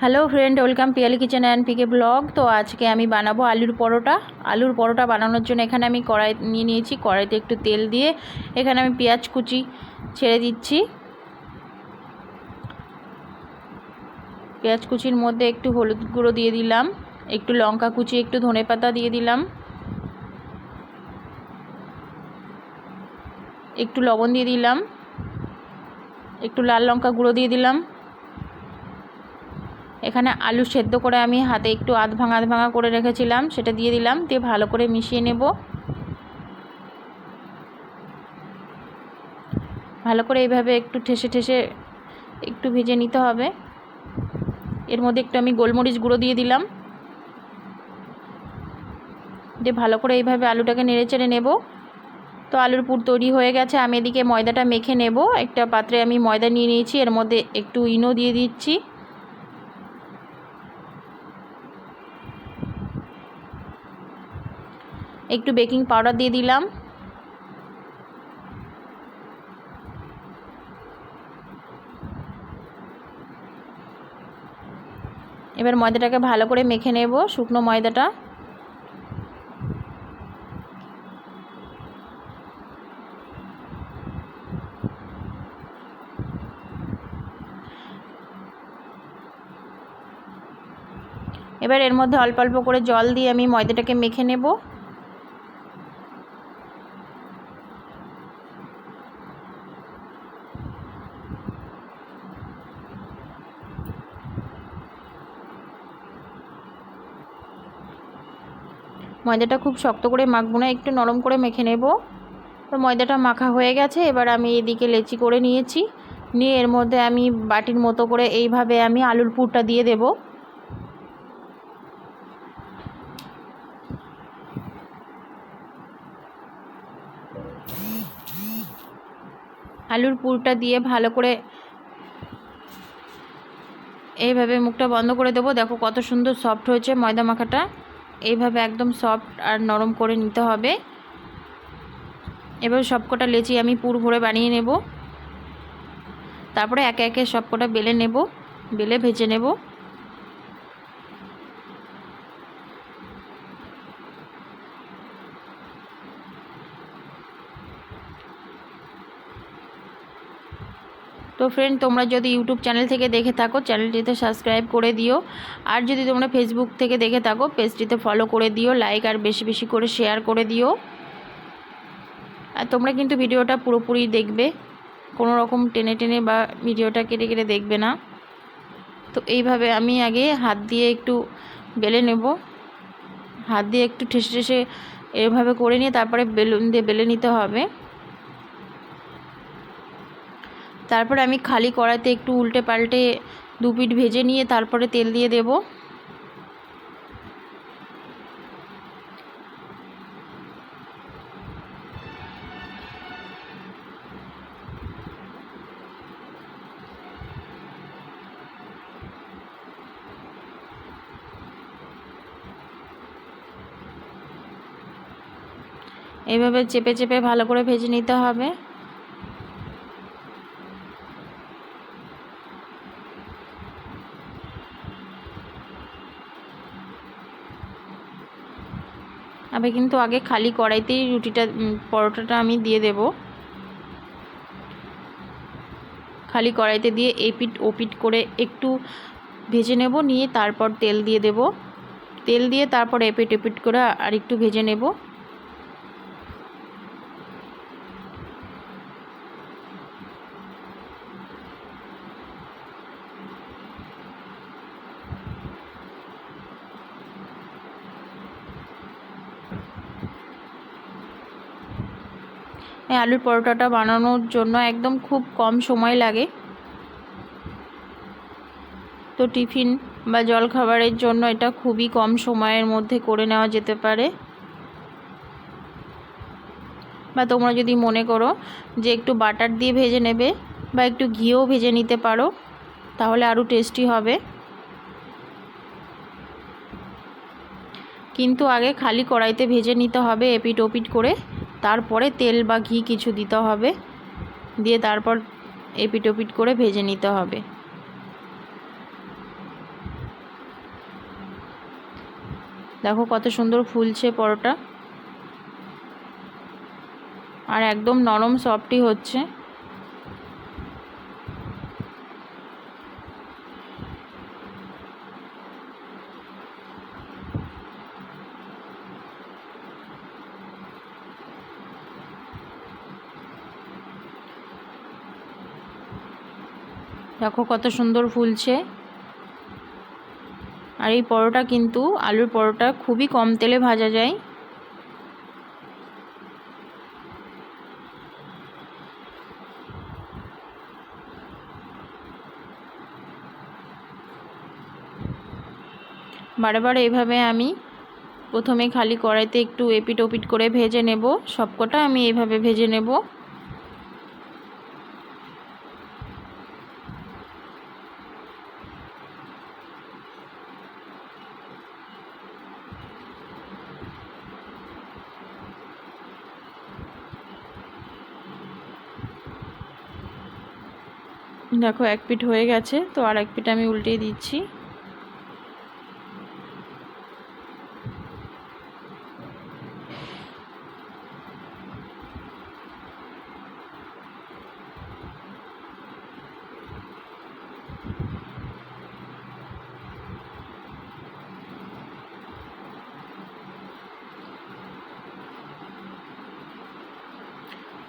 Hello friend, welcome Piyali kitchen and PK blog. তো আজকে আমি বানাবো আলুর পরোটা। আলুর পরোটা বানানোর জন্য এখানে আমি কড়াই নিয়ে নিয়েছি, কড়াইতে একটু তেল দিয়ে। এখানে আমি পেঁয়াজ কুচি ছেড়ে দিচ্ছি। পেঁয়াজ কুচির মধ্যে একটু হলুদ গুঁড়ো দিয়ে দিলাম, একটু লঙ্কা কুচি, একটু ধনে পাতা দিয়ে দিলাম। একটু লবণ দিয়ে দিলাম, একটু লাল লঙ্কা গুঁড়ো দিয়ে দিলাম। এখানে আলু সেদ্ধ করে আমি হাতে একটু আধ ভাঙা আধ ভাঙা করে রেখেছিলাম, সেটা দিয়ে দিলাম, দিয়ে ভালো করে মিশিয়ে নেব। ভালো করে এইভাবে একটু ঠেসে ঠেসে একটু ভেজে নিতে হবে। এর মধ্যে একটু আমি গোলমরিচ গুঁড়ো দিয়ে দিলাম। দিয়ে ভালো করে এইভাবে আলুটাকে নেড়ে চেড়ে নেব। তো আলুর পুর তৈরি হয়ে গেছে, আমি এদিকে ময়দাটা মেখে নেব। একটা পাত্রে আমি ময়দা নিয়ে নিয়েছি, এর মধ্যে একটু ইনো দিয়ে দিচ্ছি। একটু বেকিং পাউডার দিয়ে দিলাম। এবার ময়দাটাকে ভালো করে মেখে নেব, শুকনো ময়দাটা। এবার এর মধ্যে অল্প অল্প করে জল দিয়ে আমি ময়দাটাকে মেখে নেব। ময়দাটা খুব শক্ত করে মাখবো না, একটু নরম করে মেখে নেব। তো ময়দাটা মাখা হয়ে গেছে, এবার আমি এদিকে লেচি করে নিয়েছি। নিয়ে এর মধ্যে আমি বাটির মতো করে এইভাবে আমি আলুর পুরটা দিয়ে দেব। আলুর পুরটা দিয়ে ভালো করে এইভাবে মুখটা বন্ধ করে দেবো। দেখো কত সুন্দর সফট হয়েছে ময়দা মাখাটা। এইভাবে একদম সফট আর নরম করে নিতে হবে। এবার সবকটা লেচি আমি পুর ভরে বানিয়ে নেব। তারপরে একে একে সবকটা বেলে নেব, বেলে ভেজে নেব। তো ফ্রেন্ড তোমরা যদি ইউটিউব চ্যানেল থেকে দেখে থাকো চ্যানেলটিতে সাবস্ক্রাইব করে দিও। আর যদি তোমরা ফেসবুক থেকে দেখে থাকো পেজটিতে ফলো করে দিও লাইক আর বেশি বেশি করে শেয়ার করে দিও। আর তোমরা কিন্তু ভিডিওটা পুরোপুরি দেখবে। কোনো রকম টেনে টেনে বা ভিডিওটা কেটে কেটে দেখবে না। তো এইভাবে আমি আগে হাত দিয়ে একটু বেলে নেব। হাত দিয়ে একটু ঠেসে ঠেসে এভাবে করে নিয়ে তারপরে বেলুন দিয়ে বেলে নিতে হবে। তারপরে আমি খালি কড়াইতে একটু উল্টে পাল্টে দু পিঠ ভেজে নিয়ে তারপরে তেল দিয়ে দেব। এইভাবে চেপে চেপে ভালো করে ভেজে নিতে হবে। আমি কিন্তু আগে খালি কড়াইতেই রুটিটা পরোটাটা আমি দিয়ে দেব। খালি কড়াইতে দিয়ে এপিট ওপিট করে একটু ভেজে নেব, নিয়ে তারপর তেল দিয়ে দেব। তেল দিয়ে তারপর এপিট এপিট করে আর একটু ভেজে নেব। এই আলুর পরোটাটা বানানোর জন্য একদম খুব কম সময় লাগে। তো টিফিন বা জলখাবারের জন্য এটা খুবই কম সময়ের মধ্যে করে নেওয়া যেতে পারে। বা তোমরা যদি মনে করো যে একটু বাটার দিয়ে ভেজে নেবে বা একটু ঘিও ভেজে নিতে পারো, তাহলে আরও টেস্টি হবে। কিন্তু আগে খালি কড়াইতে ভেজে নিতে হবে এপিট ওপিট করে। তারপরে তেল বা ঘি কিছু দিতে হবে। দিয়ে তারপর এপিটোপিট করে ভেজে নিতে হবে। দেখো কত সুন্দর ফুলছে পরোটা। আর একদম নরম সফটই হচ্ছে। দেখো কত সুন্দর ফুলছে। আর এই পরোটা কিন্তু, আলুর পরোটা খুবই কম তেলে ভাজা যায়। বারে বারে এভাবে আমি প্রথমে খালি কড়াইতে একটু এপিট ওপিট করে ভেজে নেব। সবকটা আমি এভাবে ভেজে নেব। দেখো, এক পিঠ হয়ে গেছে, তো আর এক পিঠ আমি উল্টিয়ে দিচ্ছি।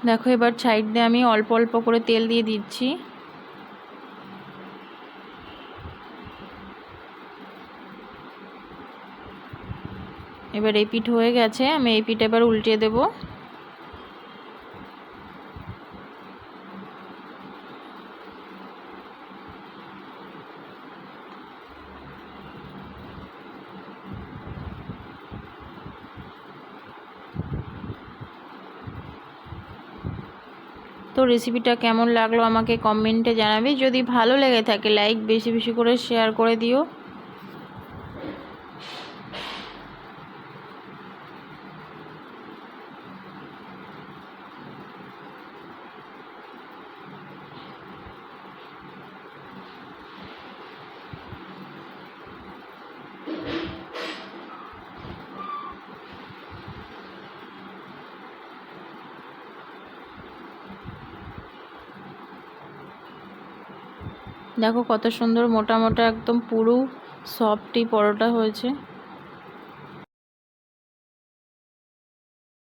দেখো, এবার সাইড দিয়ে আমি অল্প অল্প করে তেল দিয়ে দিচ্ছি। এবার এই পিঠ হয়ে গেছে, আমি এই পিঠ এবার উল্টিয়ে দেব। তো রেসিপিটা কেমন লাগল আমাকে কমেন্টে জানাবে। যদি ভালো লেগে থাকে লাইক বেশি বেশি করে শেয়ার করে দিও। দেখো কত সুন্দর মোটা মোটা একদম পুরো সফটই পরোটা হয়েছে।